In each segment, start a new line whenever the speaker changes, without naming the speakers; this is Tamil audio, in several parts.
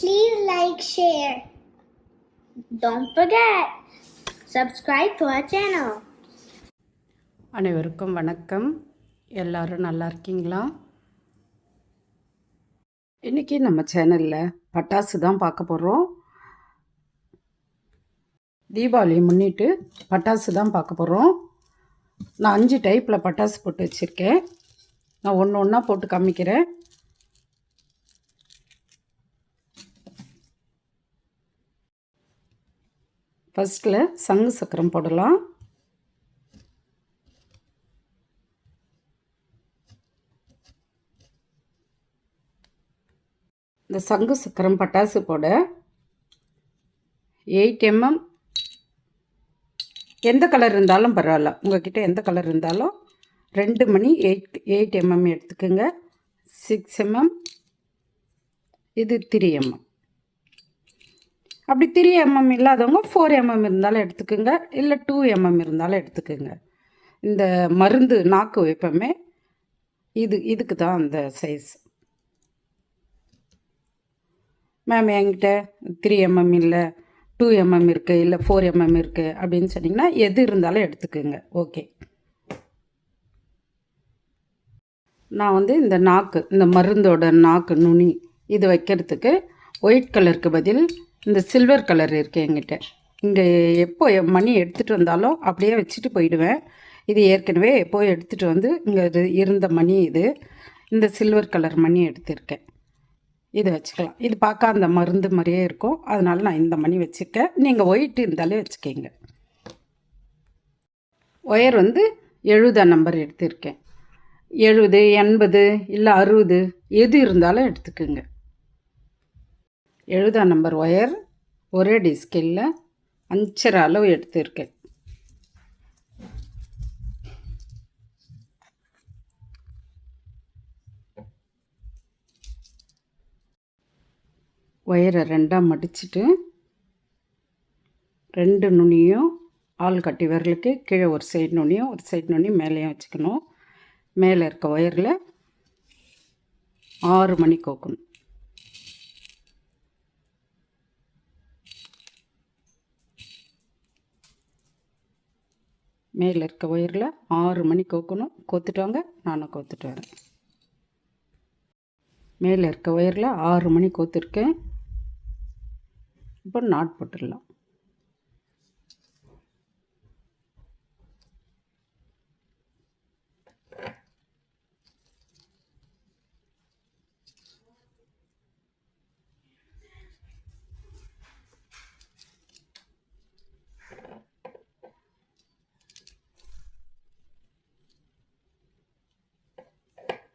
Please like, share. Don't forget, subscribe to our channel.
அனைவருக்கும் வணக்கம். எல்லாரும் நல்லா இருக்கீங்களா? இன்றைக்கி நம்ம சேனலில் பட்டாசு தான் பார்க்க போகிறோம் தீபாவளி முன்னிட்டு பட்டாசு தான் பார்க்க போகிறோம் நான் அஞ்சு டைப்பில் பட்டாசு போட்டு வச்சுருக்கேன். நான் ஒன்று ஒன்றா போட்டு காமிக்கிறேன். ஃபஸ்ட்டில் சங்கு சக்கரம் போடலாம். இந்த சங்கு சக்கரம் பட்டாசு போட எயிட் எம்எம் எந்த கலர் இருந்தாலும் பரவாயில்ல. உங்கள்கிட்ட எந்த கலர் இருந்தாலும் ரெண்டு மணி எயிட் எயிட் எம்எம் எடுத்துக்கோங்க. சிக்ஸ் எம்எம் இது த்ரீ எம்எம் அப்படி த்ரீ எம்எம் இல்லாதவங்க ஃபோர் எம்எம் இருந்தாலும் எடுத்துக்கோங்க. இல்லை டூ எம்எம் இருந்தாலும் எடுத்துக்கோங்க. இந்த மருந்து நாக்கு வைப்போமே இது இதுக்கு தான் அந்த சைஸ் மேம் என்கிட்ட த்ரீ எம்எம் இல்லை டூ எம்எம் இருக்குது இல்லை ஃபோர் எம்எம் இருக்குது அப்படின்னு சொன்னிங்கன்னா எது இருந்தாலும் எடுத்துக்கோங்க. ஓகே நான் வந்து இந்த நாக்கு இந்த மருந்தோட நாக்கு நுனி இது வைக்கிறதுக்கு ஒயிட் கலருக்கு பதில் இந்த சில்வர் கலர் இருக்குது என்கிட்ட. இங்கே எப்போ மணி எடுத்துகிட்டு வந்தாலும் அப்படியே வச்சுட்டு போயிடுவேன். இது ஏற்கனவே எப்போ எடுத்துகிட்டு வந்து இங்கே இருந்த மணி இது. இந்த சில்வர் கலர் மணி எடுத்திருக்கேன். இதை வச்சுக்கலாம். இது பார்க்க அந்த மருந்து மாதிரியே இருக்கும். அதனால் நான் இந்த மணி வச்சுருக்கேன். நீங்கள் ஒயிட் இருந்தாலே வச்சுக்கோங்க. ஒயர் வந்து எழுபதாம் நம்பர் எடுத்திருக்கேன். எழுபது எண்பது இல்லை அறுபது எது இருந்தாலும் எடுத்துக்கோங்க. எழுபதாம் நம்பர் ஒயர் ஒரே டிஸ்கில் அஞ்சரை அளவு எடுத்திருக்கேன். ஒயரை ரெண்டாக மடிச்சுட்டு ரெண்டு நுனியும் ஆள் கட்டி விரலுக்கு கீழே ஒரு சைடு நுனியும் ஒரு சைடு நுனியும் மேலேயும் வச்சுக்கணும். மேலே இருக்க ஒயரில் ஆறு மணி கோக்கணும். மேலே இருக்க ஒயரில் ஆறு மணி கோக்கணும். கோத்துட்டு வாங்க நானும் கோத்துட்டு வரேன். மேலே இருக்க ஒயரில் ஆறு மணி கோத்துருக்கேன். இப்போ நாட் போட்டுடலாம்.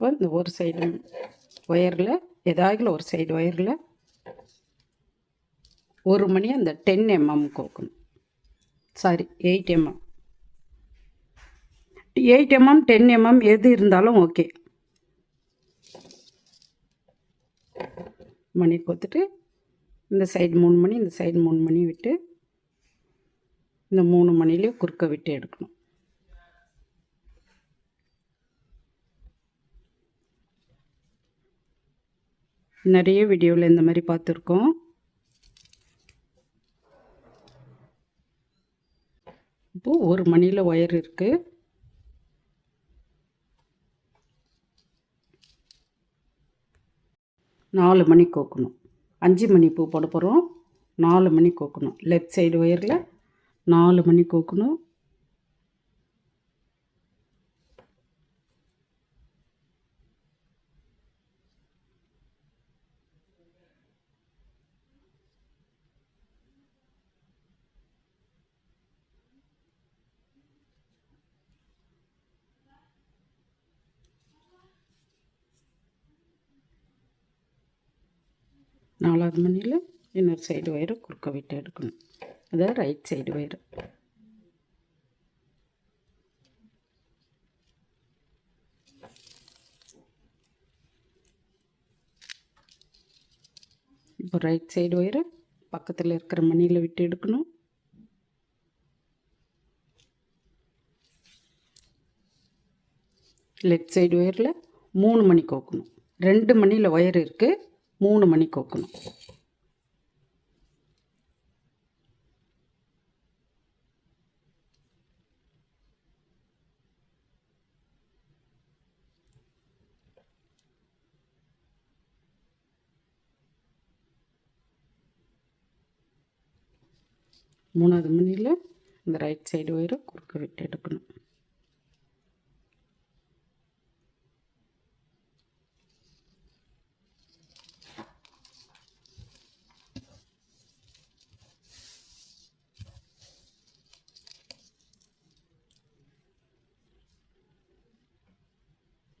இப்போ இந்த ஒரு சைடு ஒயரில் ஏதாவது ஒரு சைடு ஒயரில் ஒரு மணி அந்த டென் எம்எம் கோக்கணும். Sorry eight MM eight MM ten MM எது இருந்தாலும் ஓகே மணி கோத்துட்டு இந்த சைடு மூணு மணி இந்த சைடு மூணு மணி விட்டு இந்த மூணு மணிலேயே குறுக்க விட்டு எடுக்கணும். நிறைய வீடியோவில் இந்த மாதிரி பார்த்துருக்கோம். இப்போது ஒரு மணியில் ஒயர் இருக்குது நாலு மணி கோக்கணும். அஞ்சு மணி பூ போட போகிறோம் நாலு மணி கோக்கணும். லெஃப்ட் சைடு ஒயரில் நாலு மணி கோக்கணும். நாலாவது மணியில் இன்னொரு சைடு ஒயரை குறுக்க விட்டு எடுக்கணும். அதான் ரைட் சைடு ஒயரு இப்போ ரைட் சைடு ஒயரை பக்கத்தில் இருக்கிற மணியில் விட்டு எடுக்கணும். லெஃப்ட் சைடு ஒயரில் மூணு மணி கோக்கணும். ரெண்டு மணியில் ஒயர் இருக்குது மூணு மணி கோக்கணும். மூணாவது மணியில் இந்த ரைட் சைடு ஒயரை குறுக்க விட்டு எடுக்கணும்.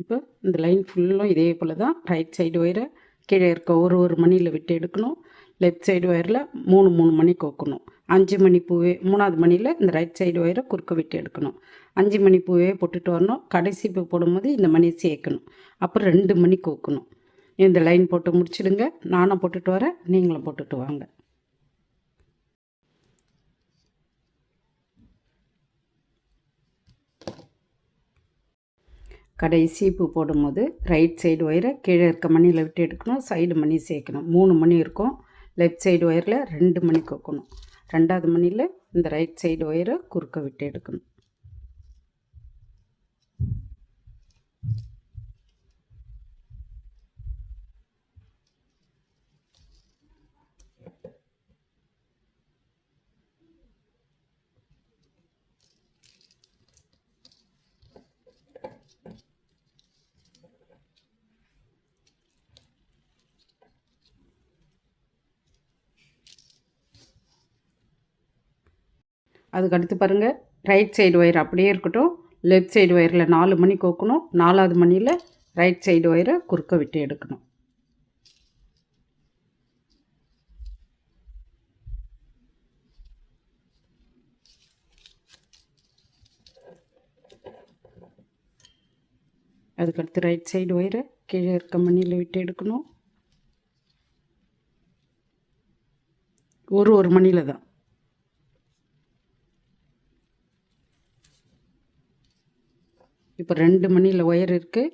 இப்போ இந்த லைன் ஃபுல்லும் இதே போல் தான் ரைட் சைடு ஒயரை கீழே இருக்க ஒரு ஒரு மணியில் விட்டு எடுக்கணும். லெஃப்ட் சைடு ஒயரில் மூணு மூணு மணி கோக்கணும். அஞ்சு மணி பூவே மூணாவது மணியில் இந்த ரைட் சைடு ஒயரை குறுக்க விட்டு எடுக்கணும். அஞ்சு மணி பூவே போட்டுட்டு வரணும். கடைசி பூ போடும்போது இந்த மணி சேர்க்கணும். அப்புறம் ரெண்டு மணி கோக்கணும். இந்த லைன் போட்டு முடிச்சிடுங்க. நானும் போட்டுட்டு வரேன். நீங்களும் போட்டுட்டு வாங்க. கடைசி பூ போடும்போது ரைட் சைடு ஒயரை கீழே இருக்க மணியில் விட்டு எடுக்கணும் சைடு மணி சேர்க்கணும். மூணு மணி இருக்கும். லெஃப்ட் சைடு ஒயரில் ரெண்டு மணி கொக்கணும் ரெண்டாவது மணியில் இந்த ரைட் சைடு ஒயரை குறுக்க விட்டு எடுக்கணும். அதுக்கு அடுத்து பாருங்கள் ரைட் சைடு ஒயர் அப்படியே இருக்கட்டும். லெஃப்ட் சைடு ஒயரில் நாலு மணி கோக்கணும். நாலாவது மணியில் ரைட் சைடு ஒயரை குறுக்க விட்டு எடுக்கணும். அதுக்கடுத்து ரைட் சைடு ஒயரை கீழே இருக்க மணியில் விட்டு எடுக்கணும். ஒரு ஒரு மணியில் தான். இப்போ ரெண்டு மணியில் ஒயர் இருக்குது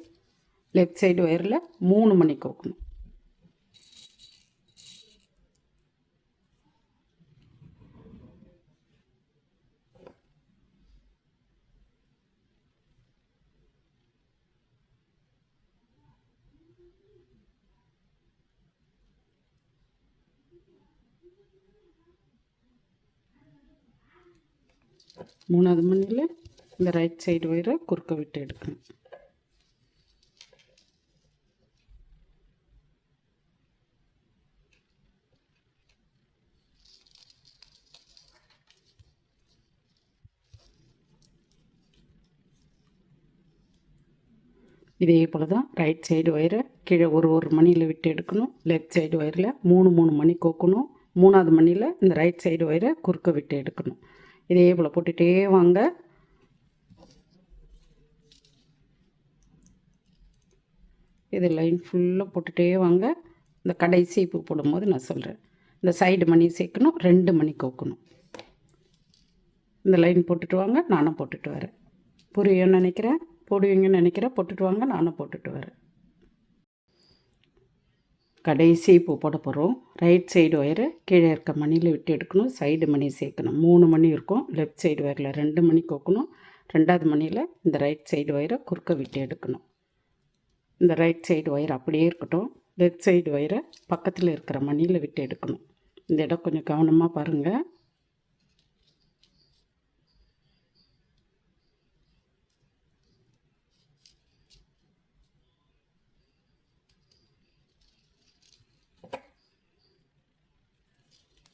லெஃப்ட் சைடு ஒயரில் மூணு மணி கோக்கணும். மூணாவது மணியில் இந்த ரைட் சைடு ஒயரை குறுக்க விட்டு எடுக்கணும். இதே போல் தான் ரைட் சைடு ஒயரை கீழே ஒரு ஒரு மணியில் விட்டு எடுக்கணும். லெஃப்ட் சைடு ஒயரில் மூணு மூணு மணி கோக்கணும். மூணாவது மணியில் இந்த ரைட் சைடு ஒயரை குறுக்க விட்டு எடுக்கணும். இதே போல் போட்டுகிட்டே வாங்க. இது லைன் ஃபுல்லாக போட்டுகிட்டே வாங்க. இந்த கடைசி பூ போடும்போது நான் சொல்கிறேன் இந்த சைடு மணி சேர்க்கணும் ரெண்டு மணி கோக்கணும். இந்த லைன் போட்டுட்டு வாங்க நானும் போட்டுட்டு வரேன். புரியும்னு நினைக்கிறேன். போடுவீங்கன்னு நினைக்கிறேன். போட்டுட்டு வாங்க நானும் போட்டுட்டு வரேன். கடைசி பூ போட போகிறோம் ரைட் சைடு ஒயரை கீழே இருக்க மணியில் விட்டு எடுக்கணும். சைடு மணி சேர்க்கணும். மூணு மணி இருக்கும். லெஃப்ட் சைடு ஒயரில் ரெண்டு மணி கோக்கணும். ரெண்டாவது மணியில் இந்த ரைட் சைடு ஒயரை குறுக்க விட்டு எடுக்கணும். இந்த ரைட் சைடு ஒயர் அப்படியே இருக்கட்டும். லெஃப்ட் சைடு ஒயரை பக்கத்தில் இருக்கிற மணியில் விட்டு எடுக்கணும். இந்த இடம் கொஞ்சம் கவனமாக பாருங்கள்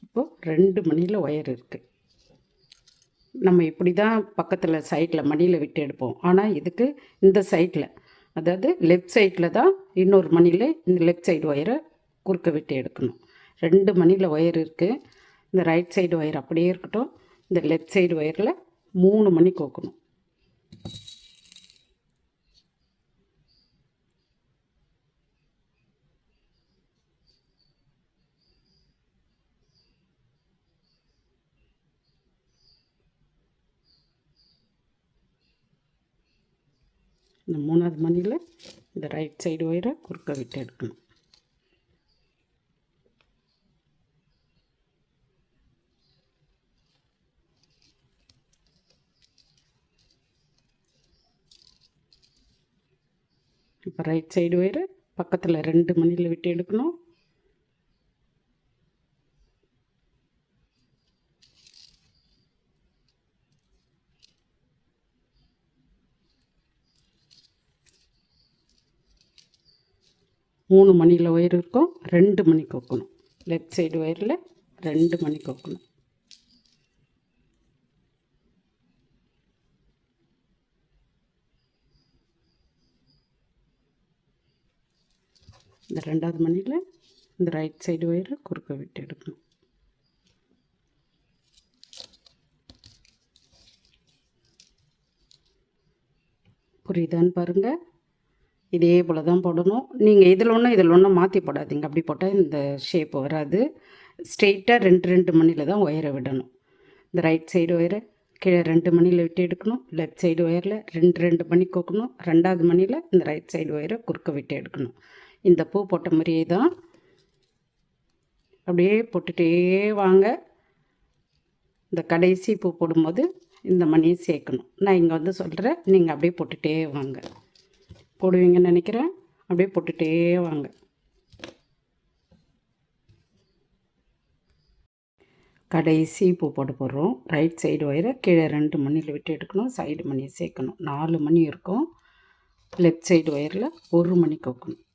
இப்போது ரெண்டு மணியில் ஒயர் இருக்குது நம்ம இப்படி தான் பக்கத்தில் சைடில் மணியில் விட்டு எடுப்போம். ஆனால் இதுக்கு இந்த சைடில் அதாவது லெஃப்ட் சைடில் தான் இன்னொரு மணியில் இந்த லெஃப்ட் சைடு ஒயரை குறுக்க விட்டு எடுக்கணும். ரெண்டு மணியில் ஒயர் இருக்குது இந்த ரைட் சைடு ஒயர் அப்படியே இருக்கட்டும். இந்த லெஃப்ட் சைடு ஒயரில் மூணு மணி கோக்கணும். இந்த மூணாவது மணியில் இந்த ரைட் சைடு ஒயரை குறுக்க விட்டு எடுக்கணும். இப்போ ரைட் சைடு ஒயரு பக்கத்தில் ரெண்டு மணியில் விட்டு எடுக்கணும். மூணு மணியில் ஒயர் இருக்கும் ரெண்டு மணி கொக்கணும். லெஃப்ட் சைடு ஒயரில் ரெண்டு மணி கொக்கணும். இந்த ரெண்டாவது மணியில் இந்த ரைட் சைடு ஒயரை குறுக்க விட்டு எடுக்கணும். புரியுதான்னு பாருங்கள் இதே போல் தான் போடணும். நீங்கள் இதில் ஒன்றும் இதில் ஒன்று மாற்றி போடாதீங்க. அப்படி போட்டால் இந்த ஷேப் வராது. ஸ்ட்ரெயிட்டாக ரெண்டு ரெண்டு மணியில் தான் ஒயரை விடணும். இந்த ரைட் சைடு ஒயரை கீழே ரெண்டு மணியில் விட்டு எடுக்கணும். லெஃப்ட் சைடு ஒயரில் ரெண்டு ரெண்டு மணி கோக்கணும். ரெண்டாவது மணியில் இந்த ரைட் சைடு ஒயரை குறுக்க விட்டு எடுக்கணும். இந்த பூ போட்ட மாதிரியே தான். அப்படியே போட்டுகிட்டே வாங்க. இந்த கடைசி பூ போடும்போது இந்த மணியை சேர்க்கணும். நான் இங்கே வந்து சொல்கிறேன் நீங்கள் அப்படியே போட்டுகிட்டே வாங்க. போடுவீங்கன்னு நினைக்கிறேன். அப்படியே போட்டுகிட்டே வாங்க. கடைசி பூ போட போடுறோம். ரைட் சைடு ஒயரை கீழே ரெண்டு மணியில் விட்டு எடுக்கணும். சைடு மணியை சேர்க்கணும். நாலு மணி இருக்கும். லெஃப்ட் சைடு ஒயரில் ஒரு மணி கோக்கணும்.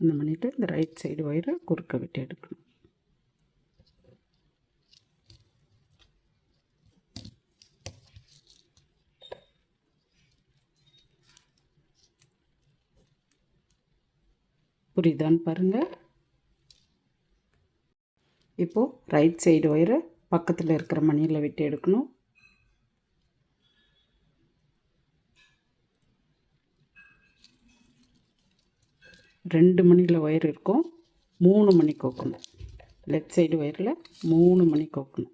அந்த பண்ணிவிட்டு இந்த ரைட் சைடு ஒயரை குறுக்க விட்டு எடுக்கணும். புரியுதான்னு பாருங்கள் இப்போது ரைட் சைடு ஒயரை பக்கத்தில் இருக்கிற மணியில் விட்டு எடுக்கணும். ரெண்டு மணியில் ஒயர் இருக்கும். மூணு மணி கோக்கணும். லெஃப்ட் சைடு ஒயரில் மூணு மணி கோக்கணும்.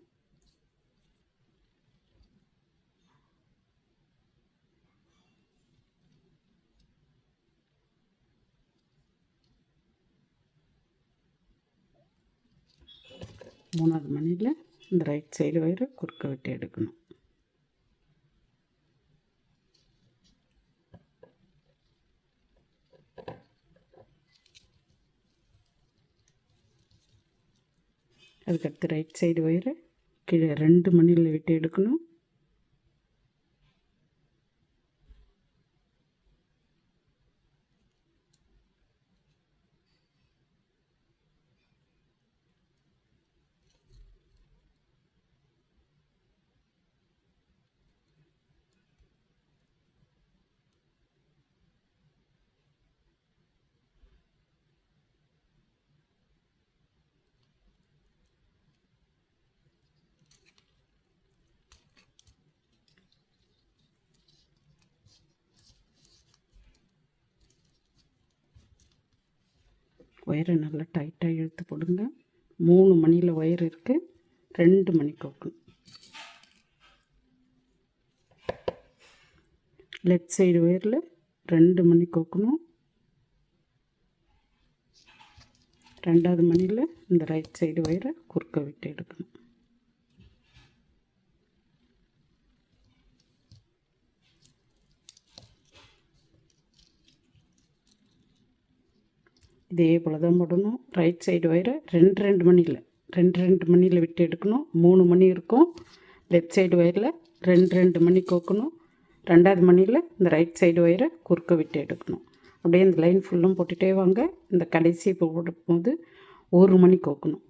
மூணாவது மணியில் இந்த ரைட் சைடு ஒயரை குறுக்க விட்டு எடுக்கணும். அதுக்கடுத்து ரைட் சைடு ஒயரை கீழே ரெண்டு மணியில் விட்டு எடுக்கணும். ஒயரை நல்லா டைட்டாக இழுத்து போடுங்க. மூணு மணியில் ஒயர் இருக்குது ரெண்டு மணி கோக்கணும் லெஃப்ட் சைடு ஒயரில் ரெண்டு மணி கோக்கணும். ரெண்டாவது மணியில் இந்த ரைட் சைடு ஒயரை குறுக்க விட்டு எடுக்கணும். இதே போல் தான் போடணும். ரைட் சைடு ஒயரை ரெண்டு ரெண்டு மணியில். ரெண்டு ரெண்டு மணியில் விட்டு எடுக்கணும். மூணு மணி இருக்கும். லெஃப்ட் சைடு ஒயரில் ரெண்டு ரெண்டு மணி கோக்கணும். ரெண்டாவது மணியில் இந்த ரைட் சைடு ஒயரை குறுக்க விட்டு எடுக்கணும். அப்படியே இந்த லைன் ஃபுல்லும் போட்டுகிட்டே வாங்க. இந்த கடைசி போடும்போது ஒரு மணி கோக்கணும்.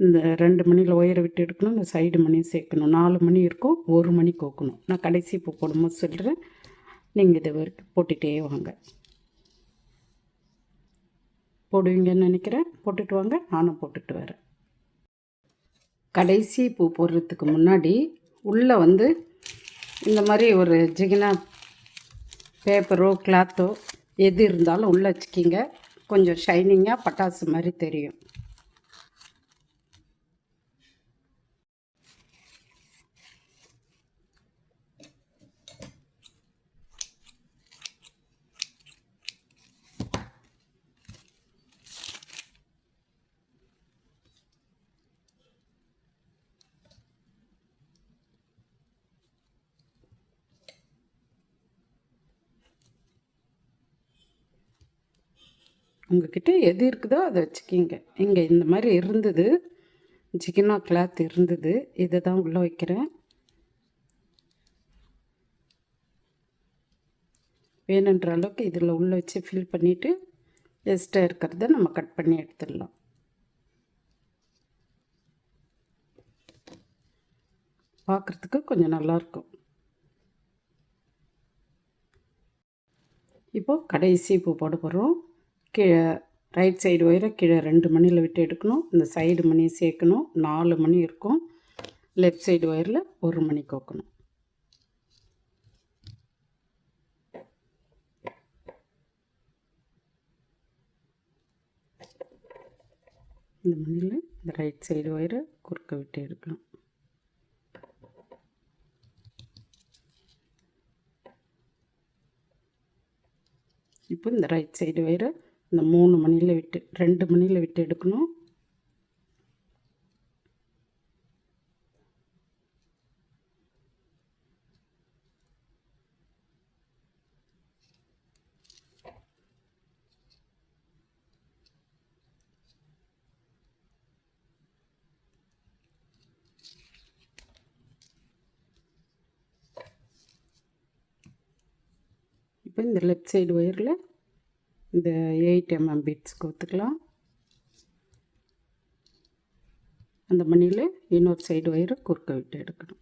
இந்த ரெண்டு மணியில் ஒயரை விட்டு எடுக்கணும். இந்த சைடு மணி சேர்க்கணும். நாலு மணி இருக்கும். ஒரு மணி கோக்கணும். நான் கடைசி பூ போடும்போது சொல்கிறேன் நீங்கள் இதை வரைக்கும் போட்டுகிட்டே வாங்க. போடுவீங்கன்னு நினைக்கிறேன். போட்டுட்டு வாங்க. நானும் போட்டுட்டு வரேன். கடைசி பூ போடுறதுக்கு முன்னாடி உள்ளே வந்து இந்த மாதிரி ஒரு ஜிகினா பேப்பரோ கிளாத்தோ எது இருந்தாலும் உள்ளே வச்சுக்கிங்க. கொஞ்சம் ஷைனிங்காக பட்டாசு மாதிரி தெரியும். உங்ககிட்ட எது இருக்குதோ அதை வச்சுக்கிங்க. இங்கே இந்த மாதிரி இருந்தது. ஜிகினா கிளாத் இருந்தது. இதை தான் உள்ளே வைக்கிறேன். வேணுன்ற அளவுக்கு இதில் உள்ளே வச்சு ஃபில் பண்ணிவிட்டு எக்ஸ்ட்ரா இருக்கிறத நம்ம கட் பண்ணி எடுத்துடலாம். பார்க்குறதுக்கு கொஞ்சம் நல்லாயிருக்கும் இப்போது கடைசி பூ போட போகிறோம் கீழே ரைட் சைடு ஒயரை கீழே ரெண்டு மணியில் விட்டு எடுக்கணும். இந்த சைடு மணி சேர்க்கணும். நாலு மணி இருக்கும். லெஃப்ட் சைடு ஒயரில் ஒரு மணி கோக்கணும். இந்த மணியில் இந்த ரைட் சைடு ஒயரை குறுக்க விட்டு எடுக்கணும். இப்போ இந்த ரைட் சைடு வயிறு இந்த மூணு மணியில் விட்டு ரெண்டு மணியில் விட்டு எடுக்கணும். இப்போ இந்த லெஃப்ட் சைடு ஒயரில் இந்த எயிட் எம்எம் பீட்ஸ் கோத்துக்கலாம் அந்த மணியில் இன்னொரு சைடு ஒயரை குறுக்க விட்டு எடுக்கணும்.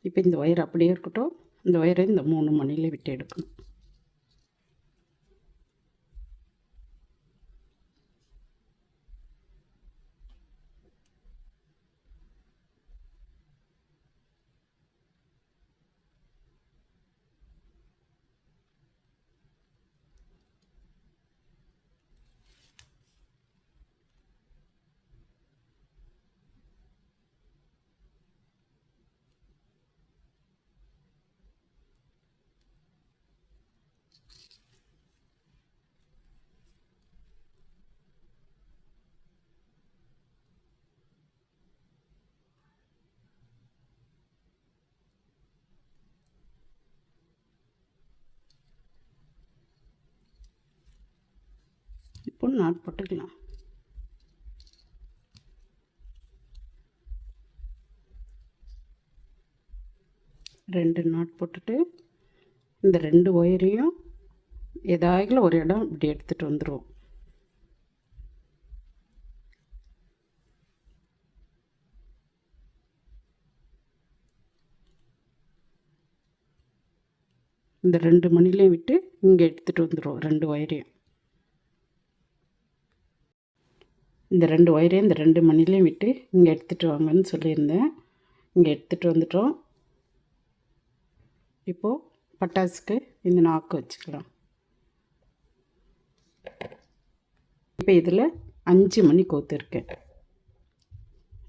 இப்போ இந்த ஒயர் அப்படியே இருக்கட்டும். இந்த ஒயரை இந்த மூணு மணியில் விட்டு எடுக்கணும். இப்போ நாட் போட்டுக்கலாம். ரெண்டு நாட் போட்டுட்டு இந்த ரெண்டு ஒயரையும் ஏதாயிலும் ஒரு இடம் இப்படி எடுத்துகிட்டு வந்துடுவோம் இந்த ரெண்டு மணிலையும் விட்டு இங்கே எடுத்துகிட்டு வந்துடுவோம் ரெண்டு ஒயரையும். இந்த ரெண்டு ஒயரையும் இந்த ரெண்டு மணிலையும் விட்டு இங்கே எடுத்துகிட்டு வாங்கன்னு சொல்லியிருந்தேன். இங்கே எடுத்துகிட்டு வந்துட்டோம். இப்போது பட்டாசுக்கு இந்த நாக்கு வச்சுக்கலாம். இப்போ இதில் அஞ்சு மணி கோத்துருக்கேன்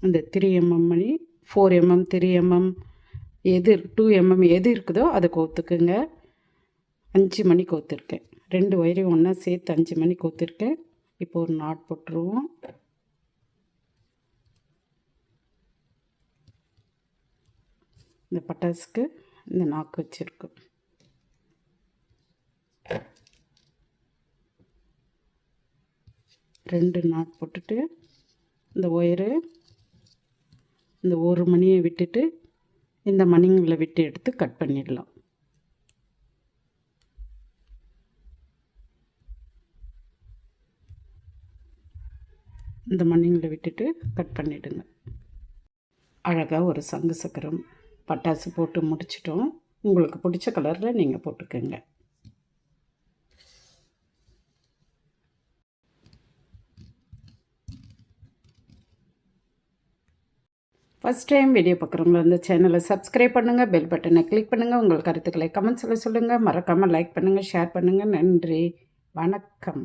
அந்த த்ரீ எம்எம் மணி ஃபோர் எம்எம் த்ரீ எம்எம் எது டூ எம்எம் எது இருக்குதோ அதை கோத்துக்குங்க. அஞ்சு மணி கோத்துருக்கேன் ரெண்டு ஒயரையும் ஒன்றா சேர்த்து அஞ்சு மணி கோத்துருக்கேன் இப்போ ஒரு நாட் போட்டுருவோம். இந்த பட்டாசுக்கு இந்த நாக்கு வச்சுருக்கோம். ரெண்டு நாட் போட்டுட்டு இந்த ஒயரு இந்த ஒரு மணியை விட்டுட்டு இந்த மணிங்களை விட்டு எடுத்து கட் பண்ணிடலாம். இந்த மண்ணிங்களை விட்டுட்டு கட் பண்ணிவிடுங்க அழகாக ஒரு சங்கு சக்கரம் பட்டாசு போட்டு முடிச்சிட்டோம். உங்களுக்கு பிடிச்ச கலரில் நீங்கள் போட்டுக்கோங்க. ஃபஸ்ட் டைம் வீடியோ பார்க்குறவங்கள இந்த சேனலை சப்ஸ்கிரைப் பண்ணுங்கள் பெல் பட்டனை கிளிக் பண்ணுங்கள் உங்கள் கருத்துக்களை கமெண்ட்ஸில் சொல்லுங்கள் மறக்காமல் லைக் பண்ணுங்கள் ஷேர் பண்ணுங்கள் நன்றி. வணக்கம்.